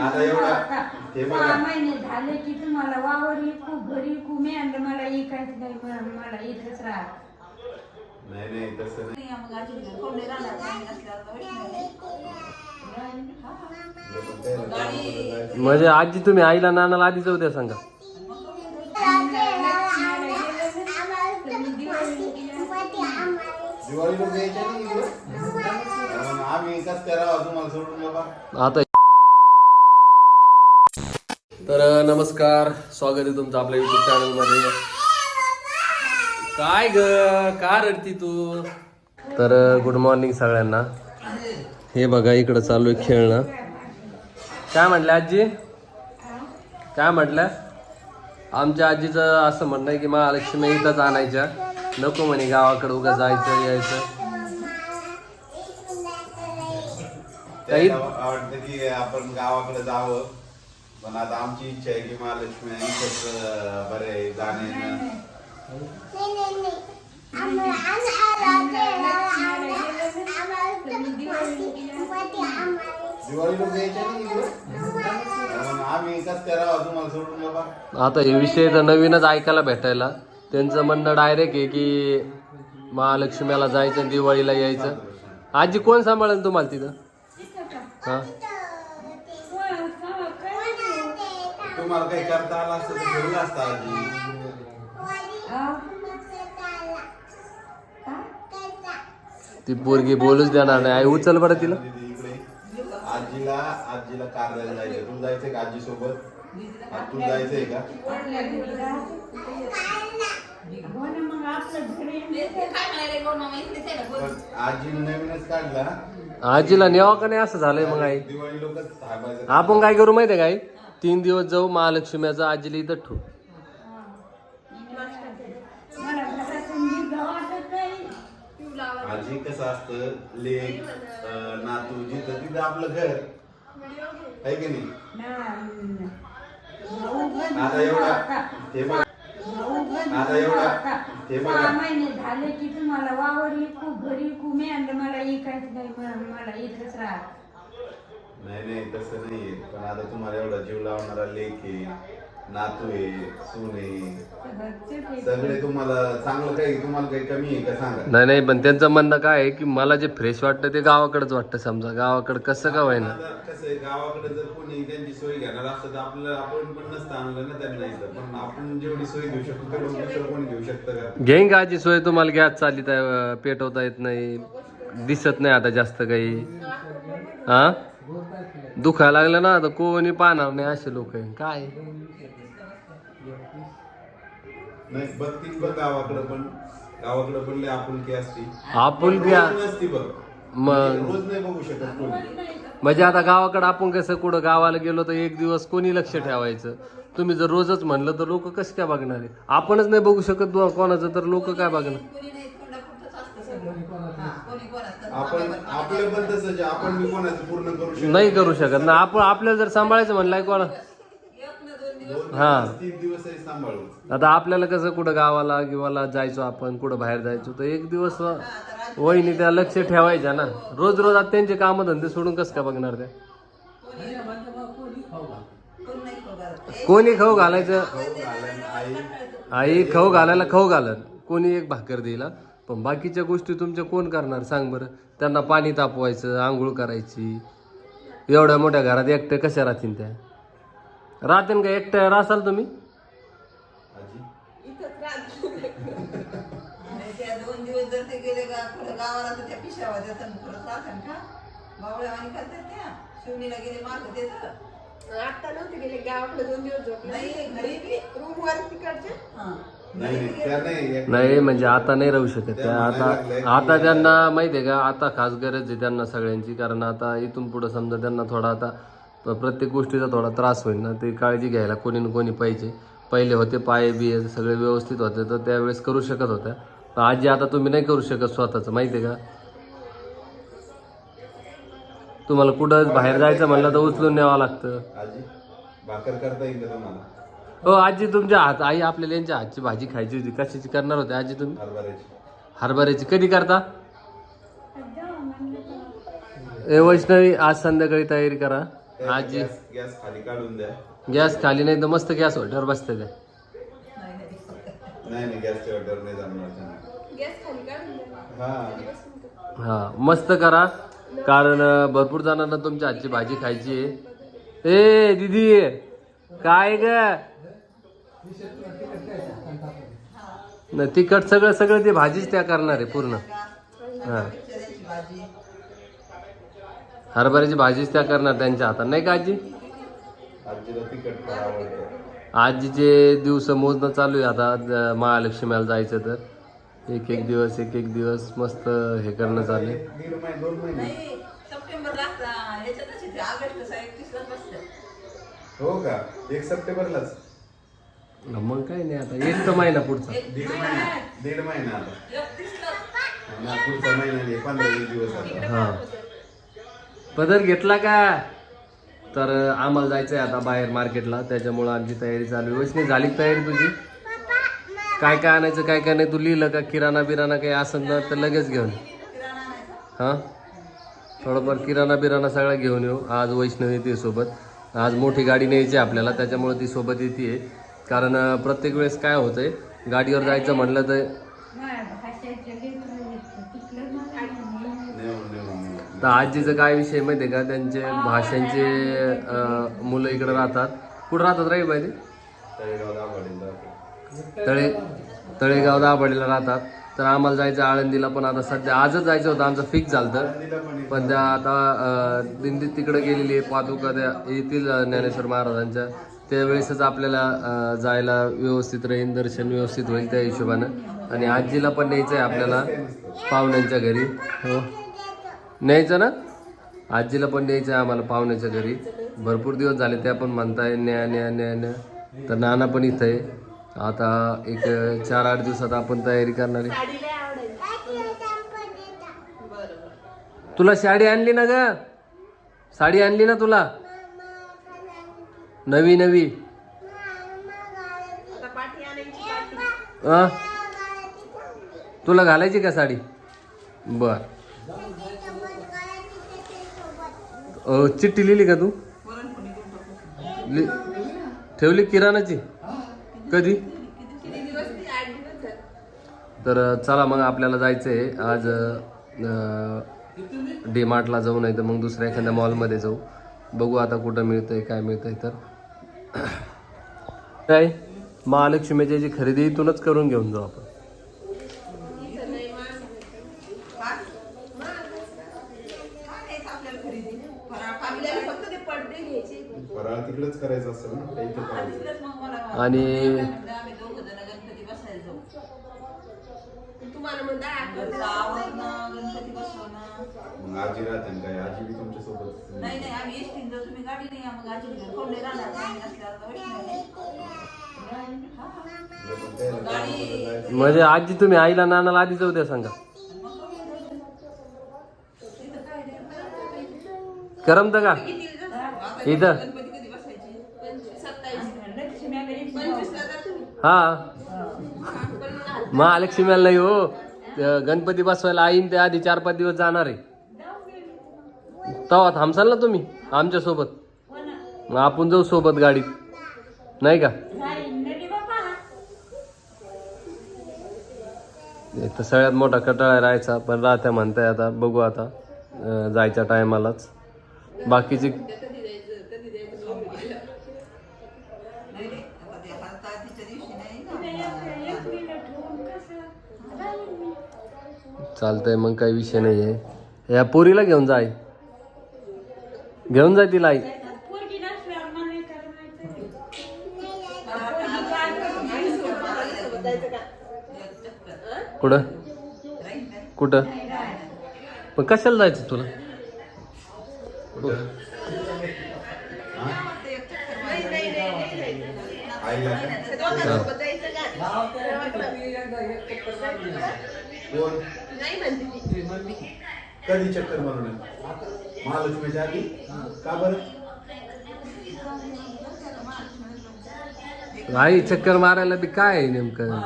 आता एवढा? हे सहा बघा महिने झाले की तुम्हाला वावर इकू घरी इकू मी आणलं मला इकायचं नाही मला इथंच राहा. नाही नाही तसं नाही. जायचं. म्हणजे आजी तुम्ही आईला नानाला आधी जाऊ द्या सांगा दिवाळी लोक इकडं? आम्ही कस करावं तुम्हाला सोडून बाबा. आता तर नमस्कार. स्वागत आहे तुमचं आपल्या युट्यूब चॅनलमध्ये. काय ग? का रडती तू? तर गुड मॉर्निंग सगळ्यांना. हे बघा इकडं चालू आहे खेळणं. काय म्हटलं आजी? काय म्हटलं? आमच्या आजीचं असं म्हणणं आहे की महालक्ष्मी इथंच आणायच्या. नको म्हणे गावाकडे उगा जायचं यायचं. आपण गावाकडे जावं. पण आता आमची इच्छा आहे की महालक्ष्मी अं, बरं आहे जाणे येणं. दिवाळी लोक यायच्या नाही इकडं? अं, आम्ही कस करावं तुम्हाला सोडून बाबा आता हे विषय तर नवीनच ऐकायला भेटायला. त्यांचं म्हणणं डायरेक्ट आहे की महालक्ष्मीला जायचं दिवाळीला यायचं. आजी कोण सांभाळेल तुम्हाला तिथं? हा? तुम्हाला काही करता आलं असतं तर ठेवलं असतं आधी ती पोरगी बोलूच देणार नाही. आई उचल बरं तिला. इकडे. आजीला आजीला कारल्याला जायचं तुला जायचंय का आजी सोबत तुला जायचंय का? आजीने नवीनच काढला. आजीला नेवा का नाही? असं झालंय मग आई. दिवाळी लोकच थांबायचं. आपण काय करू माहितीये काय तीन दिवस जाऊ महालक्ष्मीचं आजीला इथं ठेवू. आजी कसं असतं लेक अं, नातू जिथं तिथं आपलं घर. आहे की नाही? ना- भाऊ बंद आता एवढा हे बघ. भाऊ बंद आता एवढा हे सहा बघा महिने झाले की तुम्हाला वावर इकू घरी इकू मी आणलं मला इकायचं नाही मला इथंच राहा. नाही नाही तसं नाहीये पण आता तुम्हाला एवढा जीव लावणारा लेक आहे नातू आहे सून आहे. सगळे तुम्हाला चांगलं काही तुम्हाला काही कमी आहे का सांगा? नाही नाही पण त्यांचं म्हणणं काय आहे की मला जे फ्रेश वाटतं ते गावाकडेच वाटतं समजा. गावाकडे कसं का व्हायना आता कसं आहे गावाकडे जर कोणी त्यांची सोय घेणार असतं तर आपलं आपण पण नसतं आणलं ना त्यांना इथं. पण आपण जेवढी सोय घेऊ शकतो तेवढं दुसरं कोणी घेऊ शकतं का? घेईन का आजी सोय? तुम्हाला गॅस चालित आहे पेटवता येत नाही. दिसत नाही आता जास्त काही. हा? दुखायला लागलं ना तर कोणी पाहणार नाही असे लोक काय? नाही बघतीच बघ गावाकडे पण. गावाकडे पण लय आपुलकी असती. आपुलकी पण रोज नसती बघ. मग रोज नाही बघू शकत कोणी. म्हणजे आता गावाकडे आपण कसं कुठं गावाला गेलो तर एक दिवस कोणी लक्ष ठेवायचं? तुम्ही जर रोजच म्हणलं तर लोक कसे काय बघणार आहे? आपणच नाही बघू शकत बुवा कोणाचं तर लोक काय बघणार? आपण कोणाचं पूर्ण करू शकतो नाही करू शकत. ना आपण आपल्याला जर सांभाळायचं म्हणलंय कोणा हा. दिवस, सांभाळू. आता आपल्याला कसं कुठं गावाला किंवा जायचो आपण कुठं बाहेर जायचो तर एक दिवस वहिनी त्या लक्ष ठेवायच्या ना. रोज रोज आता त्यांचे काम धंदे सोडून कसं काय बघणार त्या कोणी खाऊ घालायचं? आई आई खाऊ घालायला खाऊ घालत. कोणी एक भाकर देईल. पण बाकीच्या गोष्टी तुमच्या कोण करणार? सांग बरं. त्यांना पाणी तापवायचं आंघोळ करायची. एवढ्या मोठ्या घरात एकटे कशा राहतील त्या? राहतील का? एकट्या राहसाल तुम्ही? आता नव्हते गेले गावाकडे दोन दिवस झोपले. नाही घरी रूम वर तिकडचे. हा. नाही म्हणजे आता नाही राहू शकत. त्या आता आता त्यांना माहिती आहे का आता खास गरज आहे त्यांना सगळ्यांची कारण आता इथून पुढे समजा त्यांना थोडा आता प्रत्येक गोष्टीचा थोडा त्रास होईल ना ते काळजी घ्यायला कोणी ना कोणी पाहिजे. पहिले होते पाय बिये सगळे व्यवस्थित होते तर त्यावेळेस करू शकत होत्या. पण आजी आता तुम्ही नाही करू शकत स्वतःचं माहिती आहे का? तुम्हाला कुठं बाहेर जायचं म्हणलं तर उचलून न्यावं लागतं. आजी भाकर करता येईल तुम्हाला? हो आजी तुमच्या हात आई आपल्याला यांच्या हातची भाजी खायची होती. कशाची करणार होते आजी तुम्ही? हरभऱ्याची. कधी करता? ए वैष्णवी आज संध्याकाळी तयारी करा. आजी. गॅस गॅस खाली काढून द्या. गॅस खाली नाही तर मस्त गॅस वाट्यावर बसते त्या नाही नाही नाही नाही गॅसच्या वाट्यावर नाही जमणार त्यांना. गॅस खाली काढून द्या. हा. हा मस्त करा. कारण भरपूर जणांना तुमच्या हातची भाजी खायची आहे. ए दीदी काय ग? न तिखट सगळं सगळं ते भाजीच त्या करणार आहे पूर्ण. हा. हरभऱ्याची भाजीच त्या करणार त्यांच्या हातात. नाही का आजी? आजीचे दिवस मोजणं चालू आहे आता. महालक्ष्मीला जायचं तर. एक एक दिवस एक एक दिवस मस्त हे करणं चालू आहे. नाही हो का? एक सप्टेंबरलाच. मग काय नाही आता. एक तर महिना पुढचा. दीड महिना. दीड महिना आता. पुढचा महिना नाही पंधरा वीस दिवस आता. हा. पदर घेतला का? तर आम्हाला जायचंय आता बाहेर मार्केटला. त्याच्यामुळं आमची तयारी चालू आहे. वैष्णवी झाली का तयारी तुझी? काय काय आणायचं काय काय नाही? तू लिहिलं का? किराणा बिराणा काही असेल ना तर लगेच घेऊन. ये. किराणा आणायचा हा? थोडंफार किराणा बिराणा सगळा घेऊन येऊ. आज वैष्णवी येते सोबत. आज मोठी गाडी न्यायची आहे आपल्याला. त्याच्यामुळे ती सोबत येते. कारण प्रत्येक वेळेस काय होतंय गाडीवर जायचं म्हणलं तर तर आजीचं काय विषय माहिती आहे का? त्यांचे भाषांचे मुलं इकडे राहतात. कुठं राहतात राही पाहिजे. तळे तळेगाव दाभाडीला राहतात. तर आम्हाला जायचं आळंदीला पण आता सध्या आजच जायचं होतं. आमचं फिक्स झालं आळंदीला पण त्या आता अं, दिंडीत तिकडे गेलेली आहे पादुका त्या येतील अं, ज्ञानेश्वर महाराजांच्या. त्यावेळेसच आपल्याला जायला व्यवस्थित राहील दर्शन व्यवस्थित होईल त्या हिशोबानं. आणि आजीला पण न्यायचं आहे आपल्याला पाहुण्यांच्या घरी. हो. न्यायचं ना? आजीला पण न्यायचं आहे आम्हाला पाहुण्याच्या घरी. भरपूर दिवस झाले त्या पण म्हणताय न्या न्या न्या न्या. तर नाना पण इथं आहे आता एक चार आठ दिवसात आपण तयारी करणार आहे. तुला साडी आणली ना ग? साडी आणली ना तुला? नवी नवी. अ? तुला घालायची का साडी? बर. चिठ्ठी लिहिली का तू? लि- ठेवली किराणाची? कधी? तर चला मग आपल्याला जायचं आहे आज डी मार्टला जाऊ नाही तर मग दुसऱ्या एखाद्या मॉलमध्ये जाऊ. बघू आता कुठं मिळतंय काय मिळतंय तर. काय? महालक्ष्मीची जी खरेदी इथूनच करून घेऊन जाऊ आपण. आणि तुम्हाला नाही नाही आम्ही एसटीन जाऊ तुम्ही गाडी नाही मग आजी नाही राहणार गाडी म्हणजे आजी तुम्ही आईला नानाला आधी जाऊ द्या सांगा. करमत का? इथं. हा. महालक्ष्मीला नाही हो. गणपती बसवायला आईन ते आधी चार पाच दिवस जाणार आहे. तवा थांबसाल ना तुम्ही आमच्यासोबत. मग आपण जाऊ सोबत गाडीत. नाही का? एक तर सगळ्यात मोठा कटाळा राहायचा पण राहत्या म्हणताय आता बघू आता जायच्या टायमालाच. बाकीचे चालतंय मग काही विषय नाही आहे या पोरीला घेऊन जाय घेऊन जाय तिला आई कुठं कुठं पण कशाला जायचं तुला नाही नाही नाही नाही जायचं. आईला दोघांसोबत जायचं का कोण नाही म्हणते ती कधी चक्कर मारून? महालक्ष्मीच्या आधी का बरं? आई चक्कर मारायला बी काय आहे नेमकं?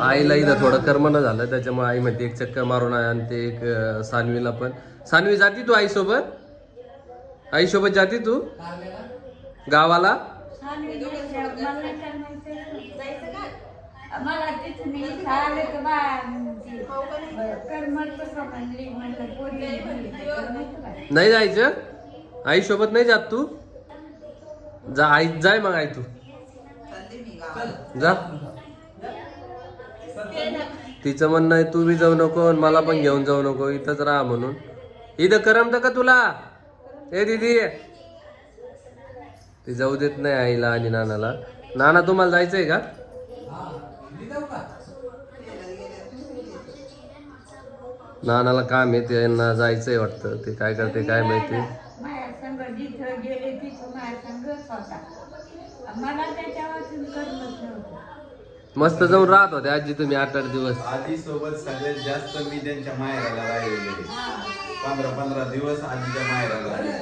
आईला इथं थोडं कर्मन झालं त्याच्यामुळे आई म्हणते एक चक्कर मारून आहे आणि ते एक सानवीला पण. सानवी जाती तू आई सोबत आई सोबत जाते तू? गावाला? मला नाही जायचं? आई सोबत नाही जात तू? जा आई जाय मग आई तू. जा. तिचं म्हणणं आहे तू बी जाऊ नको आणि मला पण घेऊन जाऊ नको. इथंच राहा म्हणून. इथं करमत का तुला? ए दीदी. ती जाऊ देत नाही आईला आणि नानाला. नाना तुम्हाला जायचंय का? नानाला काम आहे यांना जायचंय वाटतं. ते काय करते काय माहिती? माझ्या संग जिथं गेले तिथं माझ्या संगच होता. मला त्याच्या वाचून करमत नव्हतं. मस्त जाऊन राहत होते आजी तुम्ही आठ आठ दिवस. आजी सोबत सगळ्यात जास्त मी त्यांच्या माहेराला राहिलेले. पंधरा पंधरा दिवस आजीच्या माहेराला राहिले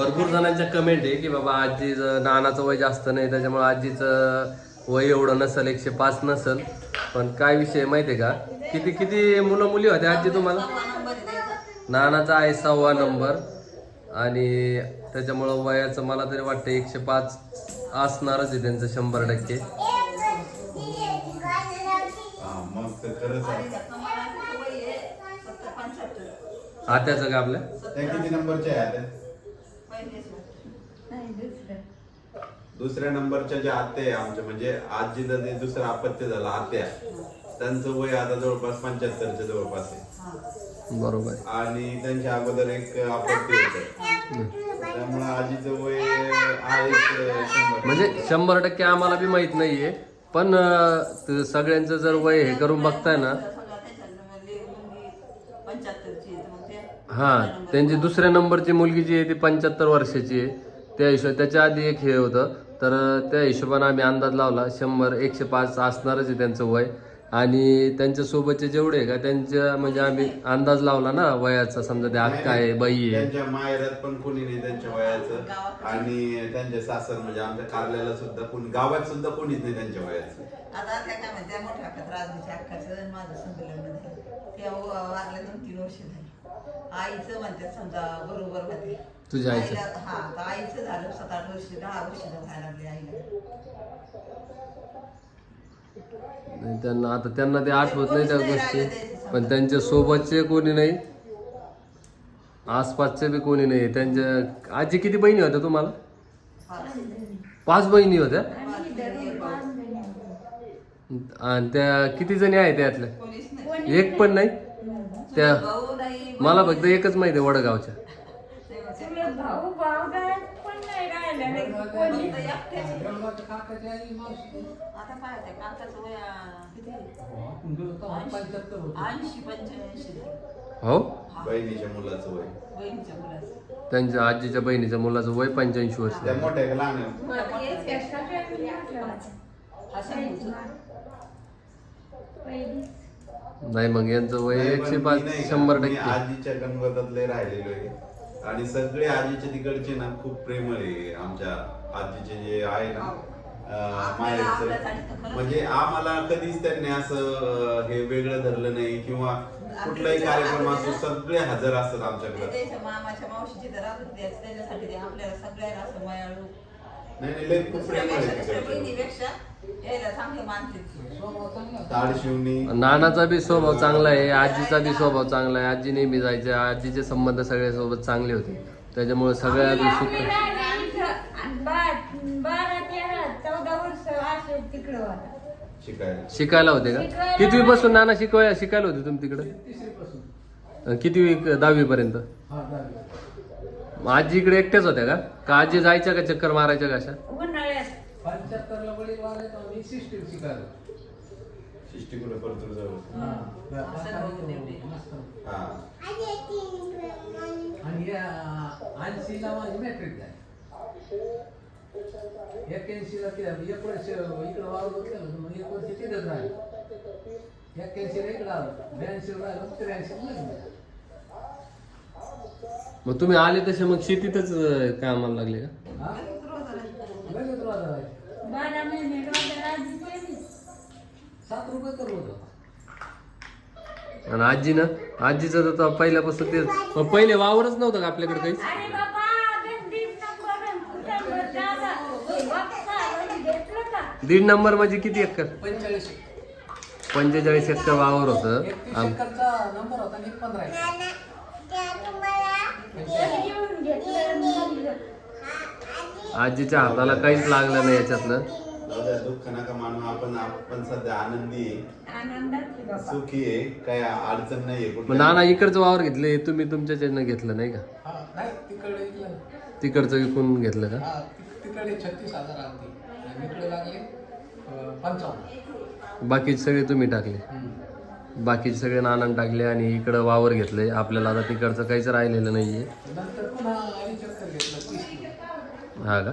भरपूर जणांच्या कमेंट आहे की बाबा आजीचं नानाचं वय जास्त नाही त्याच्यामुळे आजीचं वय एवढं नसेल एकशे पाच नसेल. पण काय विषय माहिती आहे का? किती किती मुलं मुली होते आजी तुम्हाला? सव्वा. नानाचा आहे सहावा नंबर. आणि त्याच्यामुळं वयाचं मला तरी वाटतं एकशे पाच असणारच आहे त्यांचं शंभर टक्के. हा, आत्याचं का आपल्या दुसऱ्या नंबरच्या ज्या आत्या आहे आमच्या म्हणजे आजीचं जे दुसरं अपत्य झालं आत्या त्यांचं वय आता जवळपास पंच्याहत्तरच्या जवळपास आहे. बरोबर. आणि त्यांच्या अगोदर एक अपत्य होतं. त्यामुळे आजीचं वय आहे एक शंभर. म्हणजे शंभर टक्के आम्हाला बी माहीत नाहीये पण सगळ्यांचं जर वय हे करून बघताय ना सगळं त्याच्यामध्ये मुलगी पंच्याहत्तरची आहे, मग ते हा त्यांची दुसऱ्या नंबरची मुलगी जी आहे ती पंच्याहत्तर वर्षाची आहे. त्या हिशोब त्याच्या आधी एक हे होतं. तर त्या हिशोबाने आम्ही अंदाज लावला शंभर एकशे पाच असणारच आहे त्यांचं वय. आणि त्यांच्या सोबतचे जेवढे का त्यांच्या म्हणजे आम्ही अंदाज लावला ना वयाचा. समजा ते अक्का आहे बाई आहे. त्यांच्या माहेरात पण कोणी नाही त्यांच्या वयाचं. आणि त्यांचे सासर म्हणजे आमच्या कारल्याला सुद्धा कोणी गावात सुद्धा कोणीच नाही त्यांच्या वयाचं. आता त्या काय म्हणते मोठ्या माझं संग लग्न झालं त्या वारल्या दोन तीन वर्ष झाली. आईचं समजा बरोबर होते तुझ्या आईचं? आईला- हा आता आईचं झालं सात आठ वर्ष दहा वर्ष व्हायला लागली आईला. नाही त्यांना आता त्यांना ते आठवत नाही त्या गोष्टी. पण त्यांच्या सोबतचे कोणी नाही. आसपासचे बी कोणी नाही. त्यांच्या आजी किती बहिणी होत्या तुम्हाला? पाच बहिणी होत्या? आणि धरून पाच महिने होते. आणि त्या किती जणी आहेत त्यातल्या? कोणीच नाही. कोणी एक पण नाही? त्या भाऊ नाही मला फक्त एकच माहिती आहे वडगावच्या तुला भाऊ भावदार पण नाही राहिला नाही कोणी फक्त एकट्याच. आता काय ते काकाचं वय आ, किती ऐंशी पंच्याऐंशी झालं. हो बहिणीच्या मुलाचं वय बहिणीच्या मुलाचं त्यांच्या आजीच्या बहिणीच्या मुलाचं वय पंच्याऐंशी वर्ष त्या मोठ्या का लहान आहे? मला हेच त्या सगळ्यांनी आठवलं. सांगू पहिली नाही मग यांचं वय नाही, एकशे पाच शंभर टक्के. आजीच्या गणगोतातले राहिलेलो आहे. आणि सगळे आजीचे तिकडचे ना खूप प्रेमळ आहे आमच्या आजीचे जे आहे ना माहेरचं. म्हणजे आम्हाला कधीच त्यांनी असं हे वेगळं धरलं नाही किंवा कुठलाही कार्यक्रम असो सगळे हजर असतात आमच्याकडे. मामाच्या मावशीची तर त्याच्यासाठी आपल्याला असं नाही नाही लय खूप दुसऱ्यापेक्षा आहे ताड शिवणी नानाचा बी स्वभाव चांगला आहे आजीचा बी स्वभाव चांगला आहे. आजी नेहमी जायचे आजीचे संबंध सगळ्यासोबत चांगले होते. त्याच्यामुळे सगळ्या सुख शिकायला. शिकायला होते का? कितवी पासून नाना शिकवाय शिकायला होते तुम्ही तिकडे? किती दहावी. पर्यंत आजी इकडे एकट्याच होत्या का? का आजी जायच्या का चक्कर मारायच्या का अशा? उन्हाळ्यात पंच्याहत्तरला वडील वाले तर मी सिस्टीम शिकायला शिष्टीकुलं परतूर जवळ हा आणि या ऐंशीला माझी मॅट्रिक झाली एक्क्याऐंशीला केलं एक वर्ष इकडं वावर होतं मग एक वर्ष तिथंच राहिलं. एक्क्याऐंशीला इकडं आलो. ब्याऐंशीला राहिलो त्र्याऐंशीला लग्न झालं. मग तुम्ही आले तसे मग शेतीतच अं, कामाला लागले का. बारा महिने सात रुपये तर होता आणि आजीनं आजीचं तर पहिल्यापासून ते मग पहिले वावरच नव्हतं का आपल्याकडे काहीच? अरे बाबा अगं दीड नंबर आणि कुठं दादा बाप्पा घेतलं का दीड नंबर म्हणजे किती एकर? पंचेचाळीस पंचेचाळीस एकर वावर होतं. एकतीस आम- एकरचा नंबर होता आणि एक पंधरा एकर. आजीच्या हाताला काहीच लागलं नाही याच्यातलं. दुःख नका मानू. आपण आपण सध्या आनंदी आहे. सुखी आहे. काय अडचण नाहीये. नाना इकडचं वावर घेतले तुम्ही तुमच्या च्यानं घेतलं नाही का? हा नाही तिकडे इकडे. तिकडचं विकून घेतलं का? हा तिकडे छत्तीस हजार बाकीचे सगळे तुम्ही टाकले. बाकीचे सगळे नानान टाकले आणि इकडं वावर घेतले आपल्याला आता तिकडचं काहीच राहिलेलं नाहीये. हा का?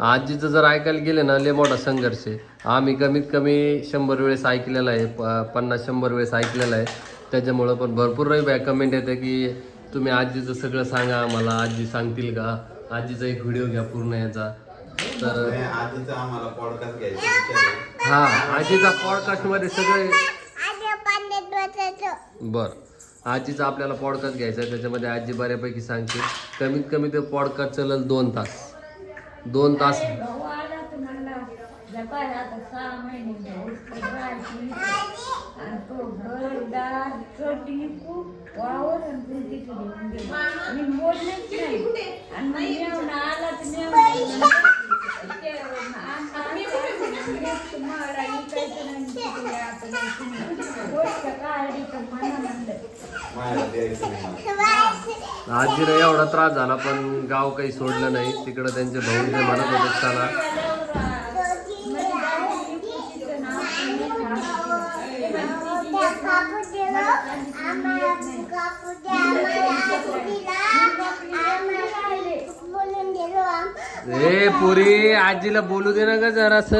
आजीचं जर ऐकायला गेले ना लय मोठा संघर्ष आहे. आम्ही कमीत कमी शंभर वेळेस ऐकलेला आहे प- पन्नास शंभर वेळेस ऐकलेला आहे. त्याच्यामुळं पण भरपूर बॅक कमेंट येते की तुम्ही आजीचं सगळं सांगा आम्हाला आजी सांगतील का? आजीचा एक व्हिडिओ घ्या पूर्ण याचा. तर आजीचा आम्हाला पॉडकास्ट घ्यायचा हा आजीचा पॉडकास्टमध्ये सगळे बर आजीचा आपल्याला पॉडकास्ट घ्यायचा आहे त्याच्यामध्ये आजी बऱ्यापैकी सांगते कमीत कमी ते पॉडकास्ट चालेल दोन तास दोन तास आणि आजीला एवढा त्रास झाला पण गाव काही सोडलं नाही. तिकडं त्यांचे भाऊ जे म्हणत होते चला. ए पुरी आजीला बोलू दे ना ग जरास.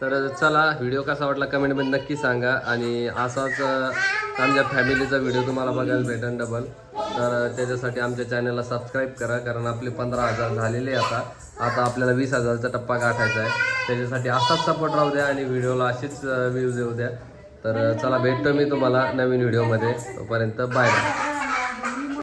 तर चला व्हिडिओ कसा वाटला कमेंटमध्ये नक्की सांगा. आणि असाच आमच्या फॅमिलीचा व्हिडिओ तुम्हाला बघायला भेटेल डबल तर त्याच्यासाठी आमच्या चॅनलला सबस्क्राईब करा कारण आपले पंधरा हजार झालेले आता. आता आपल्याला वीस हजारचा टप्पा गाठायचा आहे. त्याच्यासाठी असाच सपोर्ट राहू द्या आणि व्हिडिओला अशीच व्ह्यूज येऊ द्या. तर चला भेटतो मी तुम्हाला नवीन व्हिडिओमध्ये. तोपर्यंत बाय बाय